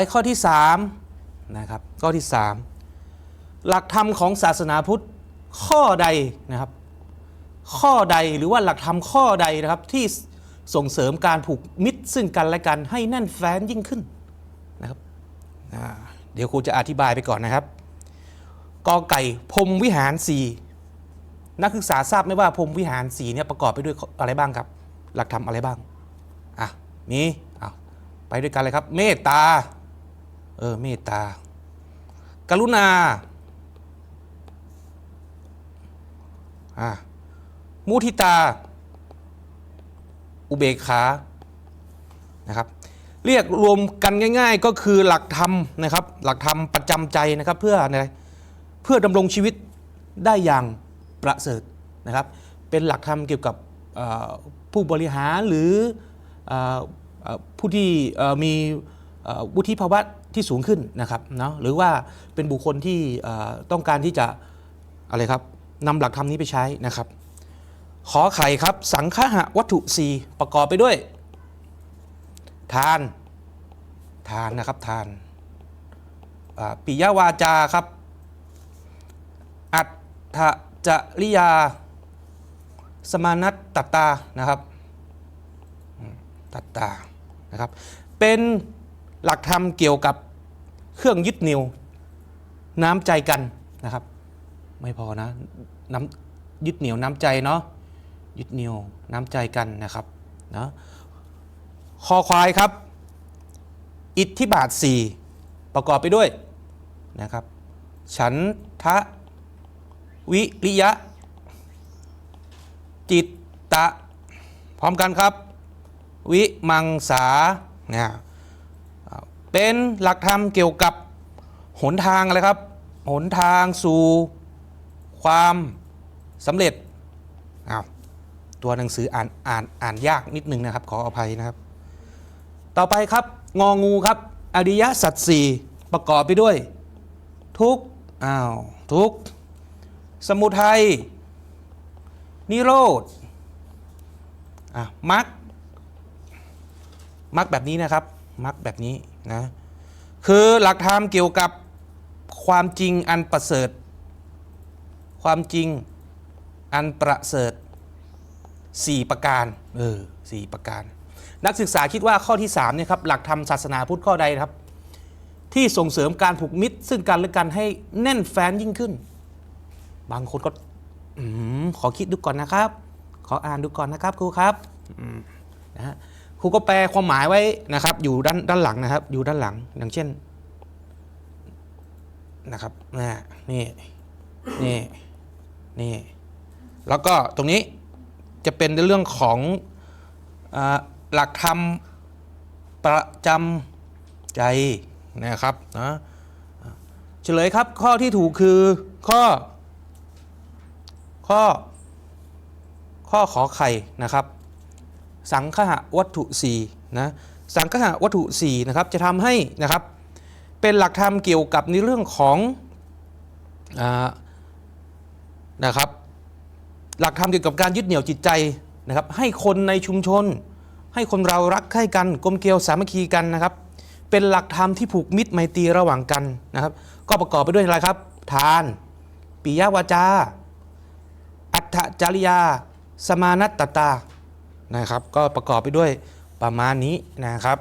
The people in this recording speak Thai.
ไอ้ข้อที่3นะครับข้อที่ 3 หลักธรรมของศาสนาพุทธข้อใดนะครับ ข้อใดหรือว่าหลักธรรมข้อใดนะครับที่ส่งเสริมการผูกมิตรซึ่งกันและกันให้แน่นแฟ้นยิ่งขึ้นนะครับเดี๋ยวครูจะอธิบายไปก่อนนะครับกอไก่พรมวิหารสี่นักศึกษาทราบไหมว่าพรมวิหารสีเนี่ยประกอบไปด้วยอะไรบ้างครับ หลักธรรมอะไรบ้างอะมีอะไปด้วยกันเลยครับ เมตตา เออเมตตา กรุณาอะมุทิตา อุเบกขานะครับเรียกรวมกันง่าย ๆ ก็คือหลักธรรมนะครับ หลักธรรมประจำใจนะครับ เพื่ออะไรเพื่อดำรงชีวิตได้อย่างประเสริฐนะครับ เป็นหลักธรรมเกี่ยวกับผู้บริหารหรือออผู้ที่มี วุฒิภาวะที่สูงขึ้นนะครับเนาะหรือว่าเป็นบุคคลที่ต้องการที่จะอะไรครับนำหลักธรรมนี้ไปใช้นะครับ ขอไข่ครับ สังฆะวัตถุสี่ประกอบไปด้วย ทาน ทานนะครับทานปิยวาจาครับ อัตถจริยา สมานัตตตานะครับ ตัตตานะครับ เป็น หลักธรรมเกี่ยวกับเครื่องยึดเหนี่ยวน้ำใจกันนะครับ ไม่พอนะน้ำยึดเหนี่ยวน้ำใจเนาะยึดเหนี่ยวน้ำใจกันนะครับเนาะคอควายครับ อิทธิบาท 4 ประกอบไปด้วยนะครับ ฉันทะวิริยะ จิตตะ พร้อมกันครับ วิมังสาเนี่ย เป็นหลักธรรมเกี่ยวกับหนทางอะไรครับ หนทางสู่ความสำเร็จอ้าวตัวหนังสืออ่านอ่านอ่านยากนิดนึงนะครับ ขออภัยนะครับ ต่อไปครับงองูครับ อริยสัจสี่ประกอบไปด้วย ทุกอ้าวทุกสมุทัยนิโรธอะมรรคมรรคแบบนี้นะครับ มรรคแบบนี้นะคือหลักธรรมเกี่ยวกับความจริงอันประเสริฐ ความจริงอันประเสริฐ 4 ประการเออสประการ นักศึกษาคิดว่าข้อที่3เนี่ยครับหลักธรรมศาสนาพุทธข้อใดครับ ที่ส่งเสริมการผูกมิตร ซึ่งกันและกันให้แน่นแฟ้นยิ่งขึ้น บางคนก็อมขอคิดดูก่อนนะครับ ขออ่านดูก่อนนะครับครูครับอืมนะฮะ ครูก็แปลความหมายไว้นะครับ อยู่ด้านด้านหลังนะครับ อยู่ด้านหลังอย่างเช่นนะครับนะนี่นี่นี่แล้วก็ตรงนี้จะเป็นในเรื่องของอหลักธรรมประจำใจนะครับนะเฉลยครับข้อที่ถูกคือข้อ ข้อ ข้อขอไข่นะครับ สังคหวัตถุ4นะสังคหวัตถุ4นะครับจะทำให้นะครับเป็นหลักธรรมเกี่ยวกับในเรื่องของอนะครับหลักธรรมเกี่ยวกับการยึดเหนี่ยวจิตใจนะครับให้คนในชุมชน ให้คนเรารักใคร่กันกลมเกลียวสามัคคีกันนะครับ เป็นหลักธรรมที่ผูกมิตรไมตรีระหว่างกันนะครับ ก็ประกอบไปด้วยอะไรครับ ทานปิยวาจา อัตถจริยา สมานัตตา นะครับ ก็ประกอบไปด้วยประมาณนี้นะครับ